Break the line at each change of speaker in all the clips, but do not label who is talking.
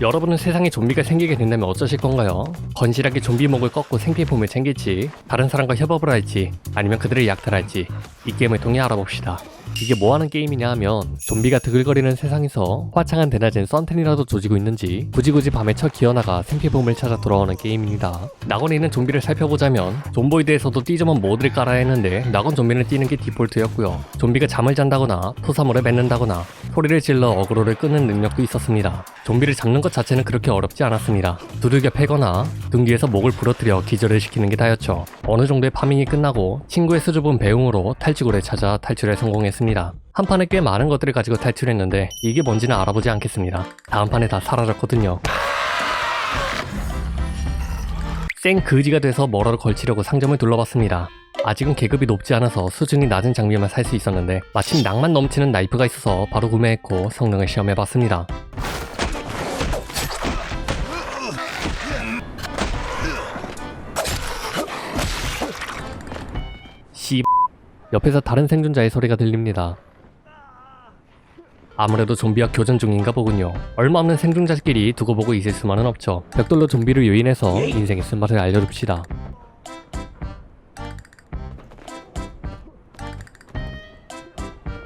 여러분은 세상에 좀비가 생기게 된다면 어쩌실 건가요? 건실하게 좀비 목을 꺾고 생필품을 챙길지, 다른 사람과 협업을 할지, 아니면 그들을 약탈할지 이 게임을 통해 알아봅시다. 이게 뭐 하는 게임이냐 하면 좀비가 드글거리는 세상에서 화창한 대낮엔 썬텐이라도 조지고 있는지 굳이 굳이 밤에 쳐 기어나가 생필품을 찾아 돌아오는 게임입니다. 낙원에 있는 좀비를 살펴보자면 존보이드에서도 띠저먼 모드를 깔아야 했는데 낙원 좀비는 뛰는 게 디폴트였고요. 좀비가 잠을 잔다거나 토사물을 뱉는다거나 소리를 질러 어그로를 끄는 능력도 있었습니다. 좀비를 잡는 것 자체는 그렇게 어렵지 않았습니다. 두들겨 패거나 등 뒤에서 목을 부러뜨려 기절을 시키는 게 다였죠. 어느 정도의 파밍이 끝나고 친구의 수줍은 배웅으로 탈출구를 찾아 탈출에 성공했습니다. 한 판에 꽤 많은 것들을 가지고 탈출했는데 이게 뭔지는 알아보지 않겠습니다. 다음 판에 다 사라졌거든요. 생 그지가 돼서 머러를 걸치려고 상점을 둘러봤습니다. 아직은 계급이 높지 않아서 수준이 낮은 장비만 살 수 있었는데 마침 낭만 넘치는 나이프가 있어서 바로 구매했고 성능을 시험해봤습니다. 씨 옆에서 다른 생존자의 소리가 들립니다. 아무래도 좀비와 교전 중인가 보군요. 얼마 없는 생존자끼리 두고 보고 있을 수만은 없죠. 벽돌로 좀비를 유인해서 인생의 쓴맛을 알려줍시다.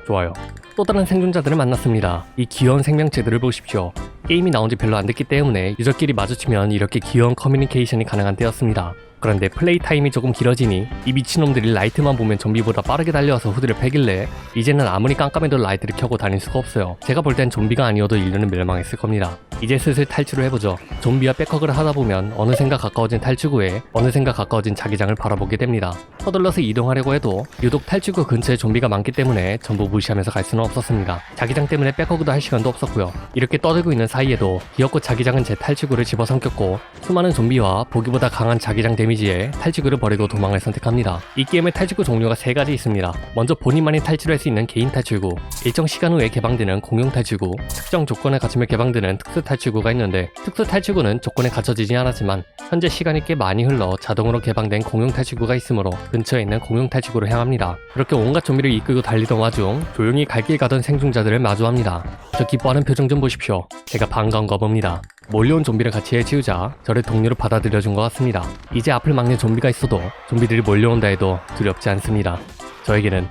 좋아요. 또 다른 생존자들을 만났습니다. 이 귀여운 생명체들을 보십시오. 게임이 나온 지 별로 안 됐기 때문에 유저끼리 마주치면 이렇게 귀여운 커뮤니케이션이 가능한 때였습니다. 그런데 플레이 타임이 조금 길어지니 이 미친놈들이 라이트만 보면 좀비보다 빠르게 달려와서 후드를 패길래 이제는 아무리 깜깜해도 라이트를 켜고 다닐 수가 없어요. 제가 볼 땐 좀비가 아니어도 인류는 멸망했을 겁니다. 이제 슬슬 탈출을 해보죠. 좀비와 백허그를 하다 보면 어느샌가 가까워진 탈출구에 어느샌가 가까워진 자기장을 바라보게 됩니다. 서둘러서 이동하려고 해도 유독 탈출구 근처에 좀비가 많기 때문에 전부 무시하면서 갈 수는 없었습니다. 자기장 때문에 백허그도 할 시간도 없었고요. 이렇게 떠들고 있는 사이에도 기어코 자기장은 제 탈출구를 집어삼켰고 수많은 좀비와 보기보다 강한 자기장 데미지 에 탈출구를 버리고 도망을 선택합니다. 이 게임의 탈출구 종류가 세 가지 있습니다. 먼저 본인만이 탈출할 수 있는 개인 탈출구, 일정 시간 후에 개방되는 공용 탈출구, 특정 조건에 갖추며 개방되는 특수 탈출구가 있는데 특수 탈출구는 조건에 갖춰지지 않았지만 현재 시간이 꽤 많이 흘러 자동으로 개방된 공용 탈출구가 있으므로 근처에 있는 공용 탈출구로 향합니다. 그렇게 온갖 좀비를 이끌고 달리던 와중 조용히 갈 길 가던 생존자들을 마주합니다. 저 기뻐하는 표정 좀 보십시오. 제가 반가운가 봅니다. 몰려온 좀비를 같이 해치우자 저를 동료로 받아들여준 것 같습니다. 이제 앞을 막는 좀비가 있어도 좀비들이 몰려온다 해도 두렵지 않습니다. 저에게는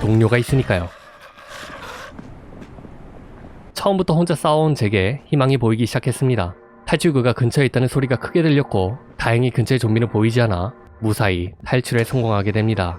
동료가 있으니까요. 처음부터 혼자 싸워온 제게 희망이 보이기 시작했습니다. 탈출구가 근처에 있다는 소리가 크게 들렸고 다행히 근처에 좀비는 보이지 않아 무사히 탈출에 성공하게 됩니다.